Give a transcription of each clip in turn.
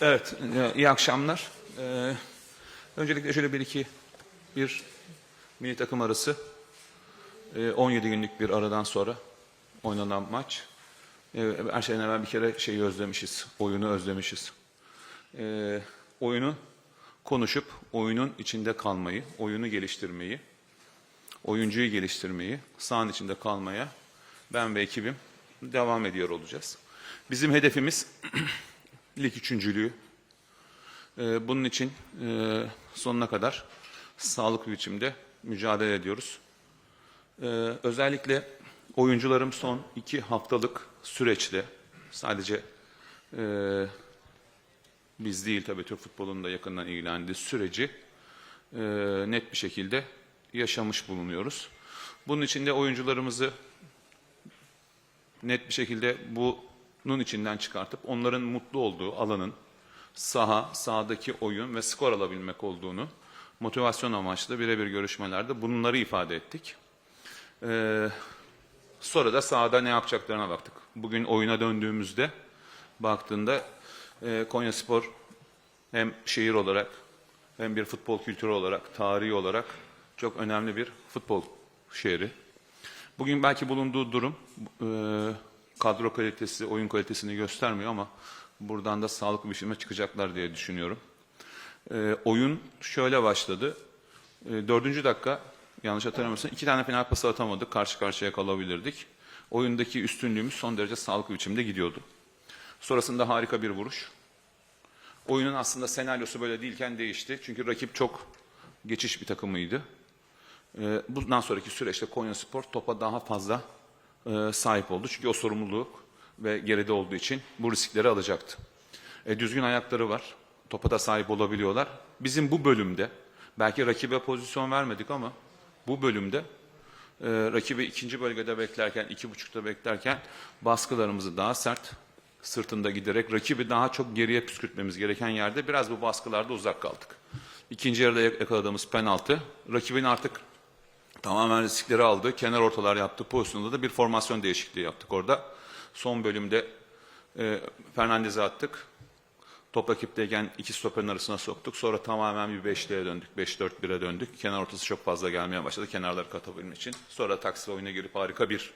Evet, e, iyi akşamlar. Ee, öncelikle şöyle bir iki, bir mini takım arası. Ee, 17 günlük bir aradan sonra oynanan maç. Ee, her şeyden evvel bir kere şeyi özlemişiz, oyunu özlemişiz. Ee, oyunu konuşup oyunun içinde kalmayı, oyunu geliştirmeyi, oyuncuyu geliştirmeyi, sahanın içinde kalmaya ben ve ekibim devam ediyor olacağız. Bizim hedefimiz lig üçüncülüğü. Ee, bunun için e, sonuna kadar sağlıklı biçimde mücadele ediyoruz. Ee, özellikle oyuncularım son iki haftalık süreçte sadece e, biz değil tabii Türk futbolunda yakından ilgilendiği süreci e, net bir şekilde yaşamış bulunuyoruz. Bunun için de oyuncularımızı net bir şekilde bunun içinden çıkartıp onların mutlu olduğu alanın saha, sahadaki oyun ve skor alabilmek olduğunu motivasyon amaçlı birebir görüşmelerde bunları ifade ettik. Ee, sonra da sahada ne yapacaklarına baktık. Bugün oyuna döndüğümüzde baktığında e, Konya Spor hem şehir olarak hem bir futbol kültürü olarak, tarihi olarak çok önemli bir futbol şehri. Bugün belki bulunduğu durum e, kadro kalitesi, oyun kalitesini göstermiyor ama buradan da sağlıklı bir şekilde çıkacaklar diye düşünüyorum. E, oyun şöyle başladı. E, dördüncü dakika yanlış hatırlamıyorsam iki tane final pası atamadık. Karşı karşıya kalabilirdik. Oyundaki üstünlüğümüz son derece sağlıklı biçimde gidiyordu. Sonrasında harika bir vuruş. Oyunun aslında senaryosu böyle değilken değişti. Çünkü rakip çok geçiş bir takımıydı. Ee, bundan sonraki süreçte Konya Spor topa daha fazla e, sahip oldu. Çünkü o sorumluluk ve geride olduğu için bu riskleri alacaktı. E, düzgün ayakları var. Topa da sahip olabiliyorlar. Bizim bu bölümde belki rakibe pozisyon vermedik ama bu bölümde e, rakibi ikinci bölgede beklerken, iki buçukta beklerken baskılarımızı daha sert sırtında giderek rakibi daha çok geriye püskürtmemiz gereken yerde biraz bu baskılarda uzak kaldık. İkinci yarıda yakaladığımız penaltı rakibin artık tamamen riskleri aldı. Kenar ortalar yaptı. Pozisyonda da bir formasyon değişikliği yaptık orada. Son bölümde e, Fernandez'e attık. Top rakipteyken iki stoperin arasına soktuk. Sonra tamamen bir beşliğe döndük. 5-4-1'e döndük. Kenar ortası çok fazla gelmeye başladı. Kenarları katabilmek için. Sonra taksi oyuna girip harika bir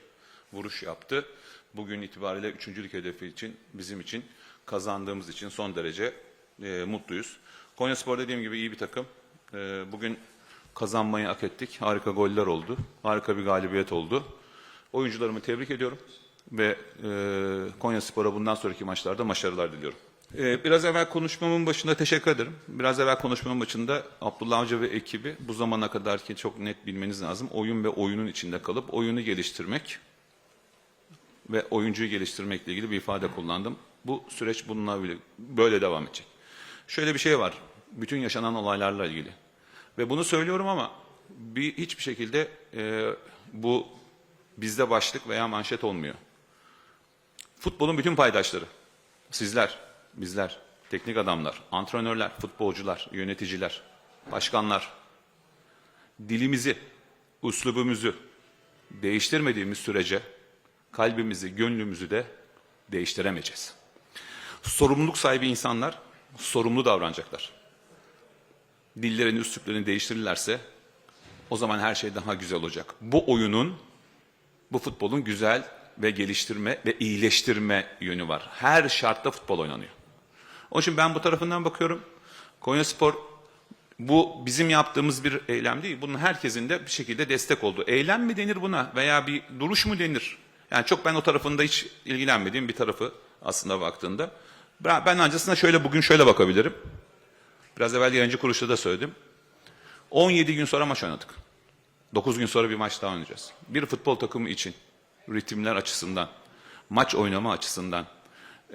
vuruş yaptı. Bugün itibariyle üçüncülük hedefi için, bizim için, kazandığımız için son derece e, mutluyuz. Konya Spor dediğim gibi iyi bir takım. E, bugün kazanmayı hak ettik. Harika goller oldu. Harika bir galibiyet oldu. Oyuncularımı tebrik ediyorum ve e, Konya Spor'a bundan sonraki maçlarda başarılar diliyorum. E, biraz evvel konuşmamın başında teşekkür ederim. Biraz evvel konuşmamın başında Abdullah Avcı ve ekibi bu zamana kadar ki çok net bilmeniz lazım. Oyun ve oyunun içinde kalıp oyunu geliştirmek ve oyuncuyu geliştirmekle ilgili bir ifade kullandım. Bu süreç bununla bile- böyle devam edecek. Şöyle bir şey var. Bütün yaşanan olaylarla ilgili. Ve bunu söylüyorum ama bir hiçbir şekilde e, bu bizde başlık veya manşet olmuyor. Futbolun bütün paydaşları, sizler, bizler, teknik adamlar, antrenörler, futbolcular, yöneticiler, başkanlar, dilimizi, uslubumuzu değiştirmediğimiz sürece kalbimizi, gönlümüzü de değiştiremeyeceğiz. Sorumluluk sahibi insanlar sorumlu davranacaklar. Dillerini, üsluplarını değiştirirlerse o zaman her şey daha güzel olacak. Bu oyunun, bu futbolun güzel ve geliştirme ve iyileştirme yönü var. Her şartta futbol oynanıyor. Onun için ben bu tarafından bakıyorum. Konya Spor bu bizim yaptığımız bir eylem değil. Bunun herkesin de bir şekilde destek olduğu. Eylem mi denir buna veya bir duruş mu denir? Yani çok ben o tarafında hiç ilgilenmediğim bir tarafı aslında baktığında. Ben, ancasına şöyle bugün şöyle bakabilirim. Biraz evvel yayıncı kuruluşta da söyledim. 17 gün sonra maç oynadık. 9 gün sonra bir maç daha oynayacağız. Bir futbol takımı için ritimler açısından, maç oynama açısından,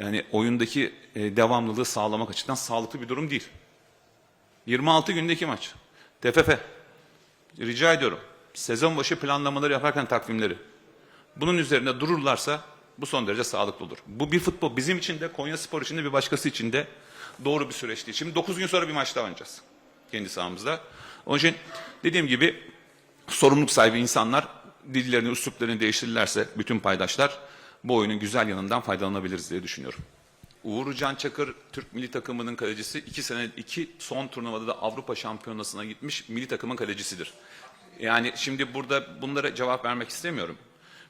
yani oyundaki e, devamlılığı sağlamak açısından sağlıklı bir durum değil. 26 gündeki maç. TFF. Rica ediyorum. Sezon başı planlamaları yaparken takvimleri. Bunun üzerinde dururlarsa bu son derece sağlıklı olur. Bu bir futbol. Bizim için de Konya Spor için de bir başkası için de doğru bir süreç değil. Şimdi 9 gün sonra bir maç daha oynayacağız. Kendi sahamızda. Onun için dediğim gibi sorumluluk sahibi insanlar dillerini, üsluplarını değiştirirlerse bütün paydaşlar bu oyunun güzel yanından faydalanabiliriz diye düşünüyorum. Uğur Can Çakır Türk milli takımının kalecisi. iki sene iki son turnuvada da Avrupa Şampiyonası'na gitmiş milli takımın kalecisidir. Yani şimdi burada bunlara cevap vermek istemiyorum.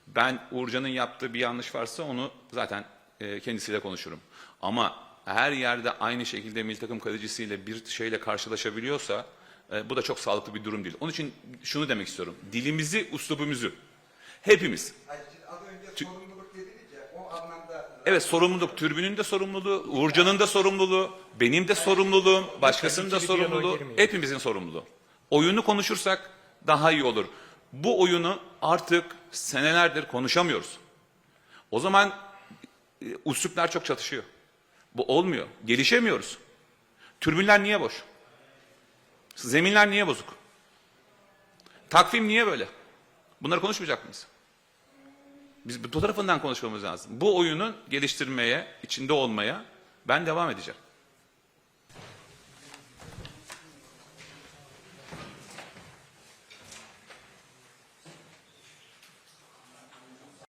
Ben Uğurcan'ın yaptığı bir yanlış varsa onu zaten e, kendisiyle konuşurum. Ama her yerde aynı şekilde milli takım kalecisiyle bir şeyle karşılaşabiliyorsa e, bu da çok sağlıklı bir durum değil. Onun için şunu demek istiyorum. Dilimizi, uslubumuzu hepimiz Hayır, az önce sorumluluk dediniz ya, o anlamda Evet sorumluluk. Türbünün de sorumluluğu, Uğurcan'ın da sorumluluğu, benim de sorumluluğum, başkasının da sorumluluğu. Hepimizin sorumluluğu. Oyunu konuşursak daha iyi olur. Bu oyunu artık senelerdir konuşamıyoruz. O zaman e, üsluplar çok çatışıyor. Bu olmuyor. Gelişemiyoruz. Türbünler niye boş? Zeminler niye bozuk? Takvim niye böyle? Bunları konuşmayacak mıyız? Biz bu tarafından konuşmamız lazım. Bu oyunu geliştirmeye, içinde olmaya ben devam edeceğim.